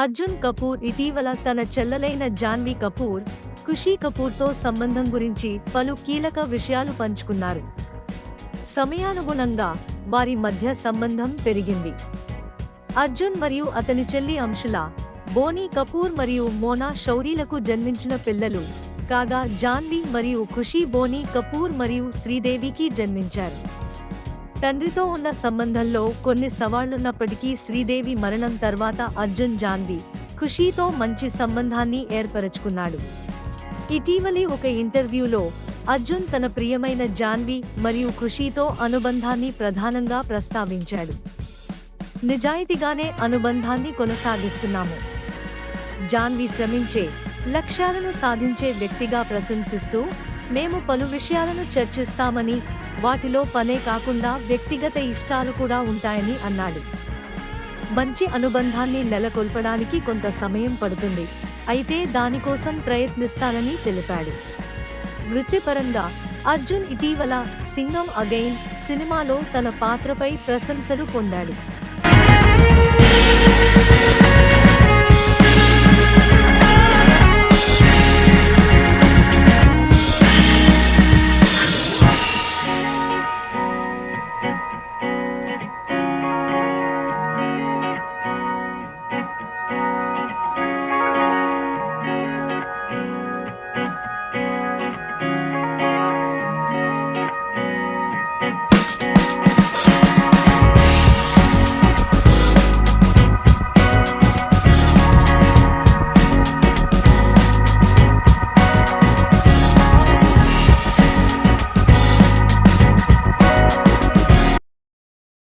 అర్జున్ కపూర్ ఇటీవల తన చెల్లెలైన జాన్వీ కపూర్ ఖుషీ కపూర్తో సంబంధం గురించి పలు కీలక విషయాలు పంచుకున్నారు. సమయానుగుణంగా వారి మధ్య సంబంధం పెరిగింది. అర్జున్ మరియు అతని చెల్లి అంశుల బోనీ కపూర్ మరియు మోనా షౌరీలకు జన్మించిన పిల్లలు కాగా జాన్వీ మరియు ఖుషీ బోనీ కపూర్ మరియు శ్రీదేవికి జన్మించారు. తండ్రితో ఉన్న సంబంధంలో కొన్ని సవాళ్ళున్నప్పటికీ శ్రీదేవి మరణం తర్వాత అర్జున్ జాన్వి ఖుషీతో మంచి సంబంధాన్ని ఏర్పరచుకున్నాడు. ఇటీవలి ఒక ఇంటర్వ్యూలో అర్జున్ తన ప్రియమైన జాన్వి మరియు ఖుషీతో అనుబంధాన్ని ప్రధానంగా ప్రస్తావించాడు. నిజాయితీగానే అనుబంధాన్ని కొనసాగిస్తున్నాము. జాన్వి శ్రమించే లక్ష్యాలను సాధించే వ్యక్తిగా ప్రశంసిస్తూ మేము పలు విషయాలను చర్చిస్తామని వాటిలో పనే కాకుండా వ్యక్తిగత ఇష్టాలు కూడా ఉంటాయని అన్నాడు. మంచి అనుబంధాన్ని నెలకొల్పడానికి కొంత సమయం పడుతుంది. అయితే దానికోసం ప్రయత్నిస్తానని తెలిపాడు. వృత్తిపరంగా అర్జున్ ఇటీవల సింగం అగైన్ సినిమాలో తన పాత్రపై ప్రశంసలు పొందాడు.